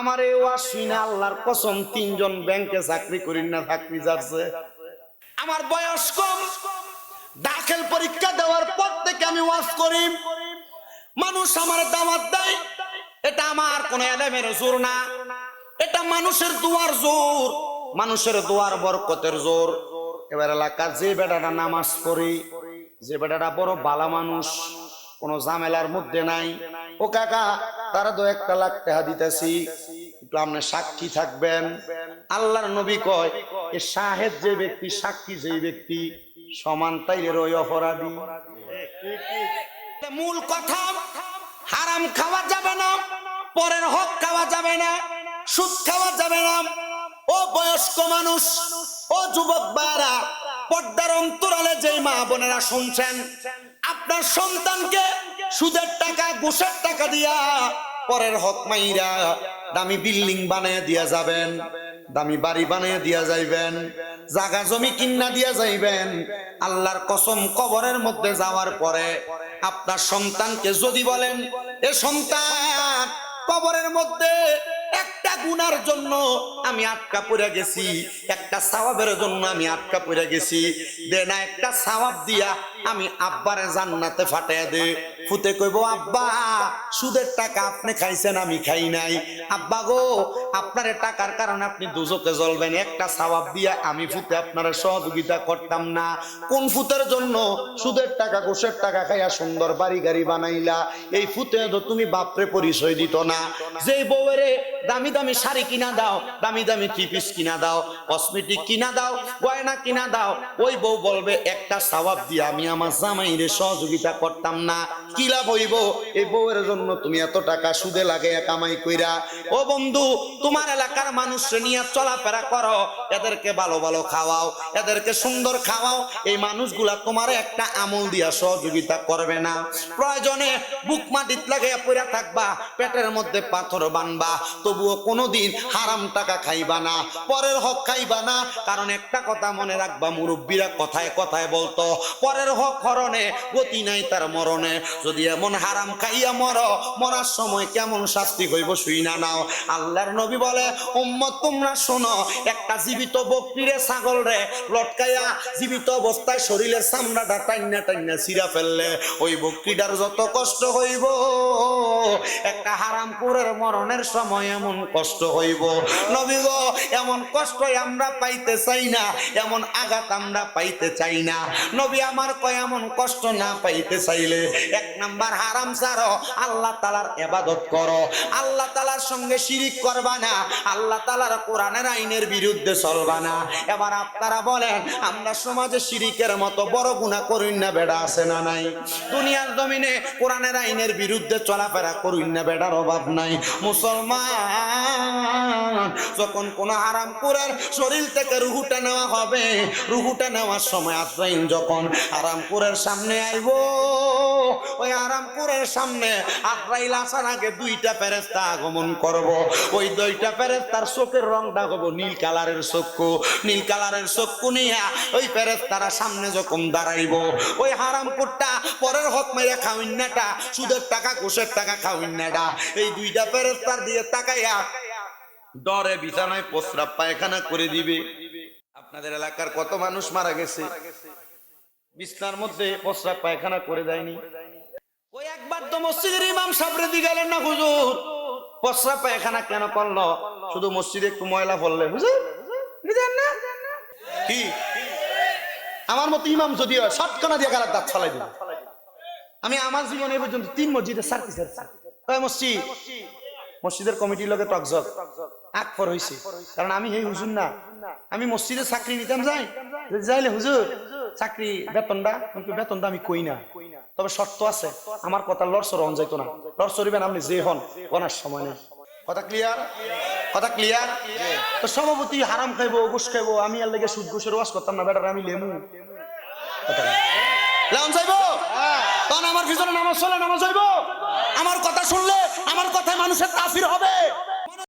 আমার এই আল্লাহর কসম, তিনজন ব্যাংকে চাকরি করি না, চাকরি যাচ্ছে। আমার বয়স কম, দাখিল পরীক্ষা দেওয়ার পর থেকে আমি ওয়াজ করি। মানুষ আমার দামাত দেয়, এটা আমার কোন এলেমের জোর না। এটা মানুষের দুয়ার জোর, মানুষের দুয়ার বরকতের জোর। এবার এলাকার যে বেটাটা নামাজ পড়ি, যে বেটাটা বড় বালা মানুষ, কোনো ঝামেলার মধ্যে নাই। ও কাকা, তারা দু একটা লাখ টাকা দিতেছি। একটু আপনি সাক্ষী থাকবেন। আল্লাহর নবী কয়, এ শাহেদ যে ব্যক্তি, সাক্ষী যে ব্যক্তি, সমান তাইলের ওই অপরাধী। মূল কথা, হারাম খাওয়া যাবে না, পরের হক খাওয়া যাবে না, সুদ খাওয়া যাবে না। ও বয়স্ক মানুষ, ও যুবক বারা পর্দার অন্তরালে যে মা বোনেরা শুনছেন, আপনার সন্তানকে সুদের টাকা, ঘুষের টাকা দিয়া পরের হক মাইরা দামি বিল্ডিং বানিয়ে দিয়া যাবেন, দামি বাড়ি বানিয়ে দিয়া যাইবেন, জাগা জমি কিন্না দিয়া যাইবেন, আল্লাহর কসম কবরের মধ্যে যাওয়ার পরে আপনার সন্তানকে যদি বলেন, এ সন্তান, কবরের মধ্যে একটা গুনার জন্য আমি আটকা পড়ে গেছি, একটা সাওয়াবের জন্য আমি আটকা পড়ে গেছি দে না একটা সাওয়াব দিয়া আমি আব্বারে জান্নাতে ফাটাইয়া দে। ফুতে কইব, আব্বা, সুদের টাকা আপনি খাইছেন, আমি খাই নাই। আব্বা গো, আপনার টাকার কারণে আপনি দুজকে জ্বলবেন, একটা সাওয়াব দিয়া আমি ফুতে আপনার সহযোগিতা করতাম না। কোন ফুতের জন্য সুদের টাকা, ঘুষের টাকা খাইয়া সুন্দর বাড়ি গাড়ি বানাইলা? এই ফুতে তো তুমি বাপরে পরিচয় দিত না। যেই বউয়েরে দামি দামি শাড়ি কিনা দাও, দামি দামি ত্রিপিস কিনা দাও, কসমেটিক কিনা দাও, গয়না কিনা দাও, ওই বউ বলবে, একটা সওয়াব দিয়ে আমি আমার জামাইরে সহযোগিতা করতাম না। কি লাভ হইব? এই বউয়ের জন্য তুমি এত টাকা সুদে লাগে, কামাই কইরা। ও বন্ধু, তোমার এলাকার মানুষকে নিয়ে চলাফেরা করো। এদেরকে ভালো ভালো খাওয়াও, এদেরকে সুন্দর খাওয়াও। এই মানুষগুলা তোমার একটা আমল দিয়া সহযোগিতা করবে না। প্রয়োজনে বুক মাটিত লাগে পড়ে থাকবা, পেটের মধ্যে পাথর বানবা। তবুও কোনোদিন হারাম টাকা খাইবা না, পরের হক খাইবা না। কারণ একটা কথা মনে রাখবা, মুরব্বীরা কথায় কথায় বলতো, পরের হক হরণে, গতি নাই তার মরণে। যদি এমন হারাম খাইয়া মর, মরার সময় কেমন শাস্তি হইব শুই না নাও। আল্লাহর নবী বলে, উম্মত, তোমরা শোনো, একটা জীবিত বকরিরে ছাগল রে লটকাইয়া জীবিত অবস্থায় শরীরের চামড়াটা টাইনা টাইনা ছিঁড়া ফেললে, ওই বকরিটার যত কষ্ট হইব, একটা হারাম পুরের মরণের সময় এমন কষ্ট হইব। নবী গো, এমন কষ্ট আমরা পাইতে চাই না, এমন আঘাত আমরা পাইতে চাই না। নবী আমার কয়, এমন কষ্ট না পাইতে চাইলে এক নাম্বার হারাম ছাড়ো আল্লাহ তালার এবাদত করো। আল্লাহ তালার সঙ্গে শিরিক করবা না, আল্লাহ তালার কোরআনের আইনের বিরুদ্ধে চলবা না। এবার আপনারা বলেন, আমরা সমাজে শিরিকের মতো বড় গুণা করুন না বেড়া আছে না নাই? দুনিয়ার জমিনে কোরআনের আইনের বিরুদ্ধে চলাফেরা করুন না বেড়ার অভাব নাই। মুসলমান, যখন কোন হারাম কুরের শরীর থেকে রুহুটা নেওয়া হবে, রুহুটা নেওয়ার সময় আশ্রয়ন যখন। আরামপুরের সামনে আইব। ওই আরামপুরের সামনে আশ্রাইল আসার আগে দুইটা ফেরেস্তা আগমন করব। ওই দুইটা ফেরেস্তার চোখের রংটা হব নীল কালারের চক্ষু। নীল কালারের চক্ষু নিয়ে ওই ফেরেস্তারা সামনে যখন দাঁড়াইব, ওই হারামপুরটা পরের হক মেরে খাউন্নাটা সুদের টাকা, ঘুষের টাকা খাউন্নাটা এই দুইটা ফেরেস্তার দিয়ে তাকাইয়া ডরে বিছানায় প্রস্রাব পায়খানা করে দিবে। আপনাদের এলাকার কত মানুষ মারা গেছে? বিছনার মধ্যে প্রস্রাব পায়খানা করে দেয়নি। ওই একবার তো মসজিদের ইমাম সাবরে দি গেলেন না হুজুর? প্রস্রাব পায়খানা কেন করল? শুধু মসজিদে একটু ময়লা পড়লে হুজুর না? কি? আমার মতো ইমাম যদি হয় সটকানা দিয়ে গালার দাঁত ছলাই দিবে। আমি আমার জীবনে পর্যন্ত তিন মসজিদে সার্কি সার্কি মসজিদ? মসজিদের কমিটির লোকে টকজক আকফর হইছে। কারণ আমি এই হুজুর না। আমি মসজিদে চাকরি নিতাম যাই। যাইলে হুজুর চাকরি বেতনটা কিন্তু বেতনটা আমি কই না। তবে শর্ত আছে আমার কথা লড়সর হন যাইতো না। লড়সরিবেন আপনি যে হন ওনার সময় নেই। কথা ক্লিয়ার কথা ক্লিয়ার তো সভাপতি হারাম খাইবো ঘুষ খাইবো আমি আর লেগে সুদ ঘুষের ওয়াশ করতাম না বেটার আমি লেমু। কথা লাউন যাইবো? তখন আমার পিছনে নামাজ চলে নামাজ যাইবো? আমার কথা শুনলে আমার কথায় মানুষের তাসির হবে।